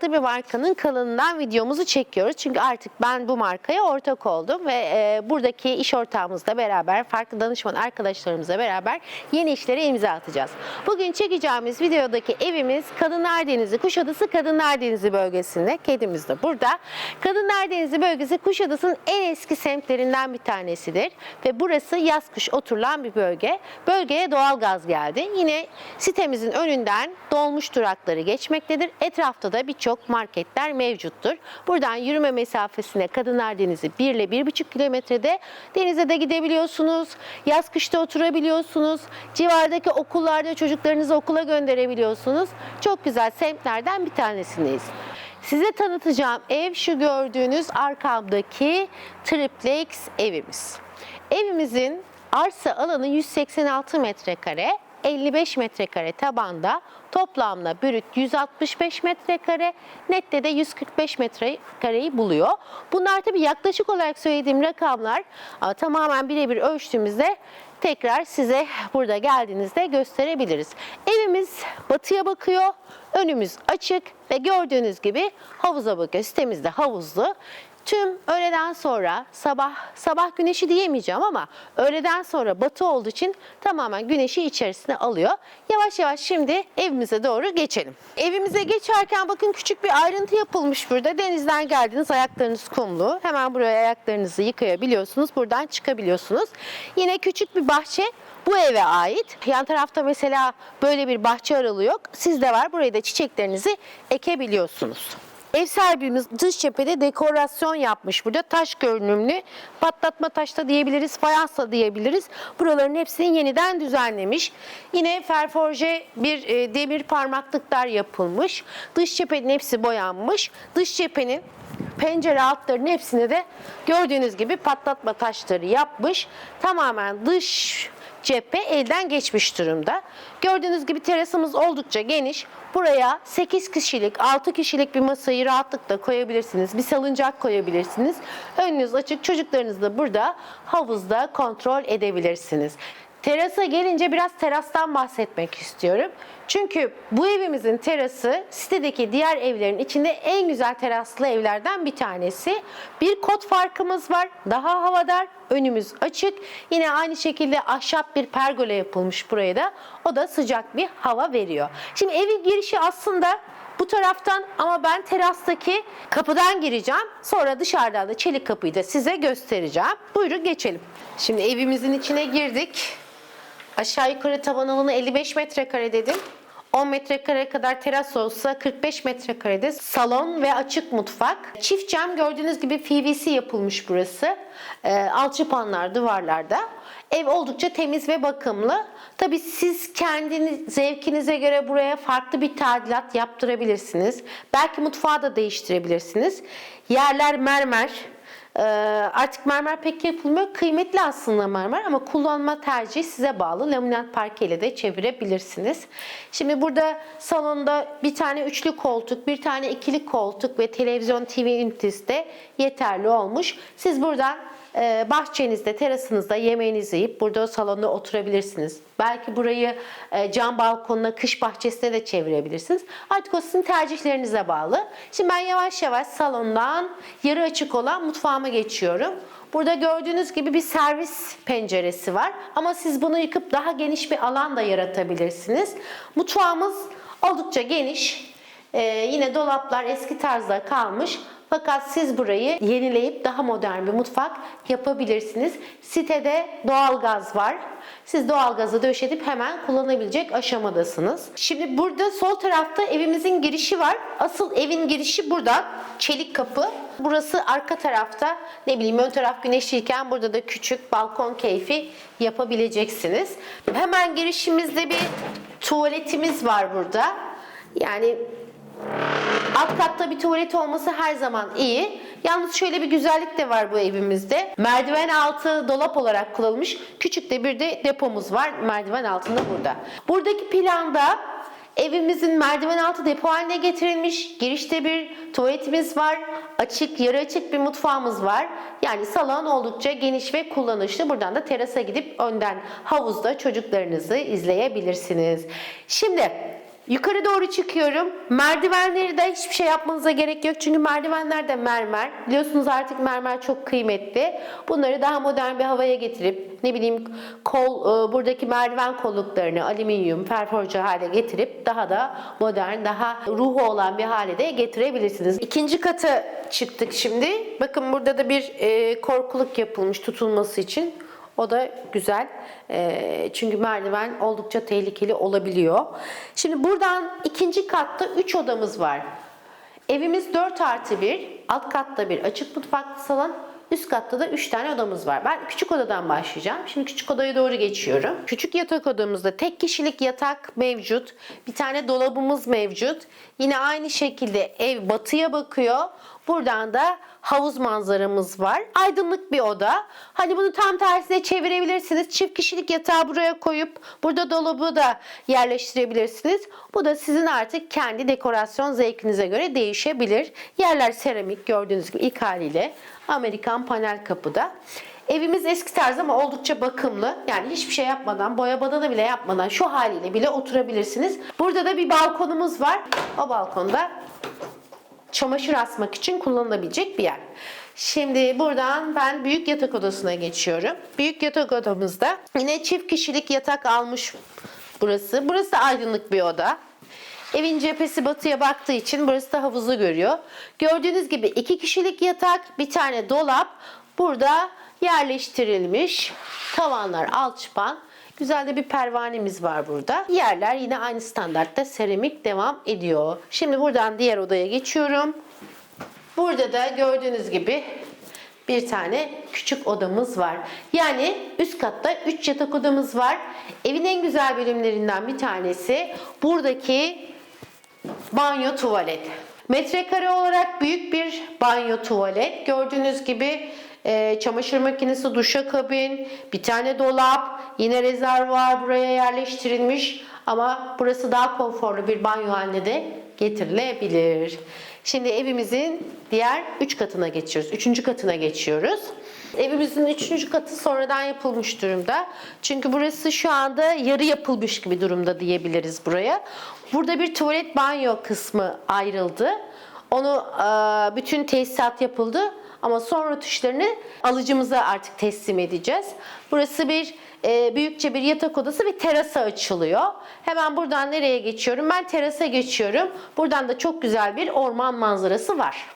Farklı bir markanın kanalından videomuzu çekiyoruz. Çünkü artık ben bu markaya ortak oldum ve e, buradaki iş ortağımızla beraber, farklı danışman arkadaşlarımızla beraber yeni işlere imza atacağız. Bugün çekeceğimiz videodaki evimiz Kadınlar Denizi, Kuşadası Kadınlar Denizi bölgesinde. Kedimiz de burada. Kadınlar Denizi bölgesi Kuşadası'nın en eski semtlerinden bir tanesidir. Ve burası yaz kış oturulan bir bölge. Bölgeye doğal gaz geldi. Yine sitemizin önünden dolmuş durakları geçmektedir. Etrafta da birçok marketler mevcuttur. Buradan yürüme mesafesine Kadınlar Denizi 1 ile 1,5 kilometrede denize de gidebiliyorsunuz. Yaz kışta oturabiliyorsunuz. Civardaki okullarda çocuklarınızı okula gönderebiliyorsunuz. Çok güzel semtlerden bir tanesindeyiz. Size tanıtacağım ev şu gördüğünüz arkamdaki triplex evimiz. Evimizin arsa alanı 186 metrekare, 55 metrekare tabanda, toplamda brüt 165 metrekare, nette de 145 metrekareyi buluyor. Bunlar tabii yaklaşık olarak söylediğim rakamlar ama tamamen birebir ölçtüğümüzde tekrar size burada geldiğinizde gösterebiliriz. Evimiz batıya bakıyor, önümüz açık ve gördüğünüz gibi havuza bakıyor. Sitemizde havuzlu. Tüm öğleden sonra sabah sabah güneşi diyemeyeceğim ama öğleden sonra batı olduğu için tamamen güneşi içerisine alıyor. Yavaş yavaş şimdi evimize doğru geçelim. Evimize geçerken bakın küçük bir ayrıntı yapılmış burada. Denizden geldiniz ayaklarınız kumlu. Hemen buraya ayaklarınızı yıkayabiliyorsunuz. Buradan çıkabiliyorsunuz. Yine küçük bir bahçe bu eve ait. Yan tarafta mesela böyle bir bahçe aralığı yok. Sizde var. Buraya da çiçeklerinizi ekebiliyorsunuz. Ev sahibimiz dış cephede dekorasyon yapmış burada. Taş görünümlü patlatma taşta diyebiliriz, fayansla diyebiliriz. Buraların hepsini yeniden düzenlemiş. Yine ferforje bir e, demir parmaklıklar yapılmış. Dış cephenin hepsi boyanmış. Dış cephenin pencere altlarının hepsini de gördüğünüz gibi patlatma taşları yapmış. Tamamen dış cephe elden geçmiş durumda. Gördüğünüz gibi terasımız oldukça geniş. Buraya 8 kişilik, 6 kişilik bir masayı rahatlıkla koyabilirsiniz. Bir salıncak koyabilirsiniz. Önünüz açık. Çocuklarınızı da burada havuzda kontrol edebilirsiniz. Terasa gelince biraz terastan bahsetmek istiyorum. Çünkü bu evimizin terası sitedeki diğer evlerin içinde en güzel teraslı evlerden bir tanesi. Bir kot farkımız var. Daha havadar, önümüz açık. Yine aynı şekilde ahşap bir pergola yapılmış buraya da. O da sıcak bir hava veriyor. Şimdi evin girişi aslında bu taraftan ama ben terastaki kapıdan gireceğim. Sonra dışarıdan da çelik kapıyı da size göstereceğim. Buyurun geçelim. Şimdi evimizin içine girdik. Aşağı yukarı tavan alanı 55 metrekare dedim. 10 metrekare kadar teras olsa 45 metrekarede salon ve açık mutfak. Çift cam gördüğünüz gibi PVC yapılmış burası. Ee, alçıpanlar duvarlarda. Ev oldukça temiz ve bakımlı. Tabii siz kendiniz zevkinize göre buraya farklı bir tadilat yaptırabilirsiniz. Belki mutfağı da değiştirebilirsiniz. Yerler mermer. Ee, artık mermer pek yapılmıyor. Kıymetli aslında mermer ama kullanma tercihi size bağlı. Laminat parke ile de çevirebilirsiniz. Şimdi burada salonda bir tane üçlü koltuk, bir tane ikili koltuk ve televizyon TV ünitesi de yeterli olmuş. Siz buradan bahçenizde, terasınızda yemeğinizi yiyip burada salonda oturabilirsiniz. Belki burayı e, cam balkonuna, kış bahçesine de çevirebilirsiniz. Artık o sizin tercihlerinize bağlı. Şimdi ben yavaş yavaş salondan yarı açık olan mutfağıma geçiyorum. Burada gördüğünüz gibi bir servis penceresi var. Ama siz bunu yıkıp daha geniş bir alan da yaratabilirsiniz. Mutfağımız oldukça geniş. Ee, yine dolaplar eski tarzda kalmış. Fakat siz burayı yenileyip daha modern bir mutfak yapabilirsiniz. Sitede doğalgaz var. Siz doğalgazı döşedip hemen kullanabilecek aşamadasınız. Şimdi burada sol tarafta evimizin girişi var. Asıl evin girişi burada. Çelik kapı. Burası arka tarafta ne bileyim ön taraf güneşliyken burada da küçük balkon keyfi yapabileceksiniz. Hemen girişimizde bir tuvaletimiz var burada. Yani Alt katta bir tuvalet olması her zaman iyi. Yalnız şöyle bir güzellik de var bu evimizde. Merdiven altı dolap olarak kullanılmış. Küçük de bir de depomuz var merdiven altında burada. Buradaki planda evimizin merdiven altı depo haline getirilmiş. Girişte bir tuvaletimiz var. Açık, yarı açık bir mutfağımız var. Yani salon oldukça geniş ve kullanışlı. Buradan da terasa gidip önden havuzda çocuklarınızı izleyebilirsiniz. Şimdi Yukarı doğru çıkıyorum. Merdivenleri de hiçbir şey yapmanıza gerek yok. Çünkü merdivenler de mermer. Biliyorsunuz artık mermer çok kıymetli. Bunları daha modern bir havaya getirip ne bileyim kol e, buradaki merdiven kolluklarını alüminyum, perforcu hale getirip daha da modern, daha ruhu olan bir hale de getirebilirsiniz. İkinci kata çıktık şimdi. Bakın burada da bir e, korkuluk yapılmış tutulması için. O da güzel. Ee, çünkü merdiven oldukça tehlikeli olabiliyor. Şimdi buradan ikinci katta 3 odamız var. Evimiz 4 artı 1. Alt katta bir açık mutfaklı salon. Üst katta da 3 tane odamız var. Ben küçük odadan başlayacağım. Şimdi küçük odaya doğru geçiyorum. Küçük yatak odamızda tek kişilik yatak mevcut. Bir tane dolabımız mevcut. Yine aynı şekilde ev batıya bakıyor. Buradan da havuz manzaramız var. Aydınlık bir oda. Hani bunu tam tersine çevirebilirsiniz. Çift kişilik yatağı buraya koyup burada dolabı da yerleştirebilirsiniz. Bu da sizin artık kendi dekorasyon zevkinize göre değişebilir. Yerler seramik gördüğünüz gibi ilk haliyle Amerikan panel kapıda. Evimiz eski tarz ama oldukça bakımlı. Yani hiçbir şey yapmadan, boya badana bile yapmadan şu haliyle bile oturabilirsiniz. Burada da bir balkonumuz var. O balkonda çamaşır asmak için kullanılabilecek bir yer. Şimdi buradan ben büyük yatak odasına geçiyorum. Büyük yatak odamızda yine çift kişilik yatak almış burası. Burası aydınlık bir oda. Evin cephesi batıya baktığı için burası da havuzu görüyor. Gördüğünüz gibi iki kişilik yatak, bir tane dolap burada yerleştirilmiş. Tavanlar alçıpan. Güzel de bir pervanemiz var burada. Yerler yine aynı standartta seramik devam ediyor. Şimdi buradan diğer odaya geçiyorum. Burada da gördüğünüz gibi bir tane küçük odamız var. Yani üst katta 3 yatak odamız var. Evin en güzel bölümlerinden bir tanesi buradaki banyo tuvalet. Metrekare olarak büyük bir banyo tuvalet. Gördüğünüz gibi e, çamaşır makinesi, duşakabin, bir tane dolap, yine rezervuar buraya yerleştirilmiş. Ama burası daha konforlu bir banyo haline de getirilebilir. Şimdi evimizin diğer 3 katına geçiyoruz. 3. katına geçiyoruz. Evimizin 3. katı sonradan yapılmış durumda. Çünkü burası şu anda yarı yapılmış gibi durumda diyebiliriz buraya. Burada bir tuvalet banyo kısmı ayrıldı. Onu e, bütün tesisat yapıldı ama son rötuşlarını alıcımıza artık teslim edeceğiz. Burası bir e, büyükçe bir yatak odası ve terasa açılıyor. Hemen buradan nereye geçiyorum? Ben terasa geçiyorum. Buradan da çok güzel bir orman manzarası var.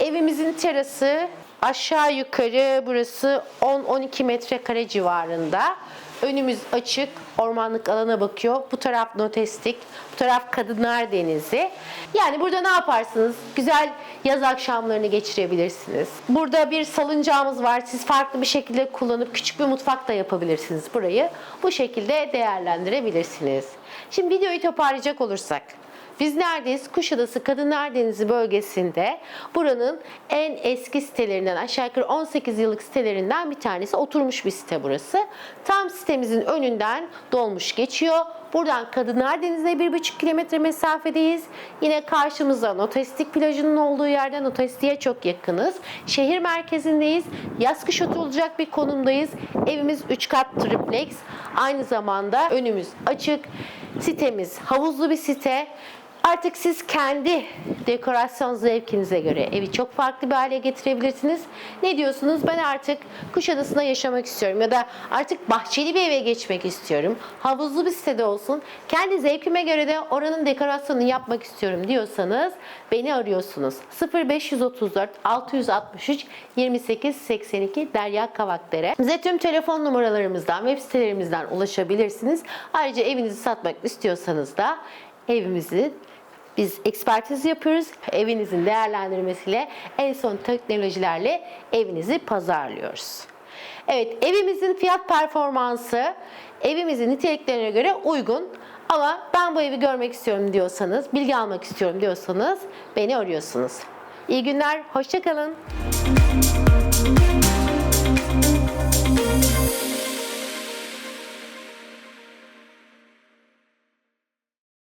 Evimizin terası aşağı yukarı burası 10-12 metrekare civarında. Önümüz açık, ormanlık alana bakıyor. Bu taraf notestik, bu taraf Kadınlar Denizi. Yani burada ne yaparsınız? Güzel yaz akşamlarını geçirebilirsiniz. Burada bir salıncağımız var. Siz farklı bir şekilde kullanıp küçük bir mutfak da yapabilirsiniz burayı. Bu şekilde değerlendirebilirsiniz. Şimdi videoyu toparlayacak olursak. Biz neredeyiz? Kuşadası Kadınlar Denizi bölgesinde buranın en eski sitelerinden aşağı yukarı 18 yıllık sitelerinden bir tanesi oturmuş bir site burası. Tam sitemizin önünden dolmuş geçiyor. Buradan Kadınlar Denizi'ne 1,5 kilometre mesafedeyiz. Yine karşımızda Notestik plajının olduğu yerden Notestik'e çok yakınız. Şehir merkezindeyiz. Yaz kış oturulacak bir konumdayız. Evimiz 3 kat triplex. Aynı zamanda önümüz açık. Sitemiz havuzlu bir site. Artık siz kendi dekorasyon zevkinize göre evi çok farklı bir hale getirebilirsiniz. Ne diyorsunuz? Ben artık Kuşadası'nda yaşamak istiyorum ya da artık bahçeli bir eve geçmek istiyorum. Havuzlu bir sitede olsun. Kendi zevkime göre de oranın dekorasyonunu yapmak istiyorum diyorsanız beni arıyorsunuz. 0534 663 28 82 Derya Kavakdere. Bize tüm telefon numaralarımızdan, web sitelerimizden ulaşabilirsiniz. Ayrıca evinizi satmak istiyorsanız da evimizi biz ekspertiz yapıyoruz. Evinizin değerlendirmesiyle en son teknolojilerle evinizi pazarlıyoruz. Evet, evimizin fiyat performansı evimizin niteliklerine göre uygun. Ama ben bu evi görmek istiyorum diyorsanız, bilgi almak istiyorum diyorsanız beni arıyorsunuz. İyi günler, hoşçakalın.